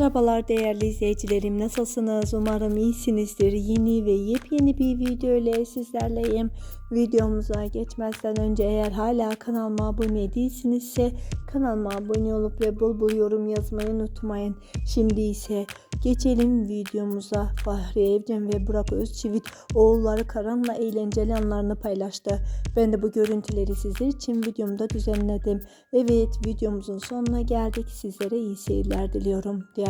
Merhabalar değerli izleyicilerim nasılsınız? Umarım iyisinizdir. Yeni ve yepyeni bir video ile sizlerleyim. Videomuza geçmezden önce eğer hala kanalıma abone değilsinizse kanalıma abone olup ve bol bol yorum yazmayı unutmayın. Şimdi ise geçelim videomuza. Fahri Evcen ve Burak Özçivit oğulları Karan'la eğlenceli anlarını paylaştı. Ben de bu görüntüleri sizler için videomda düzenledim. Evet videomuzun sonuna geldik. Sizlere iyi seyirler diliyorum. Diğer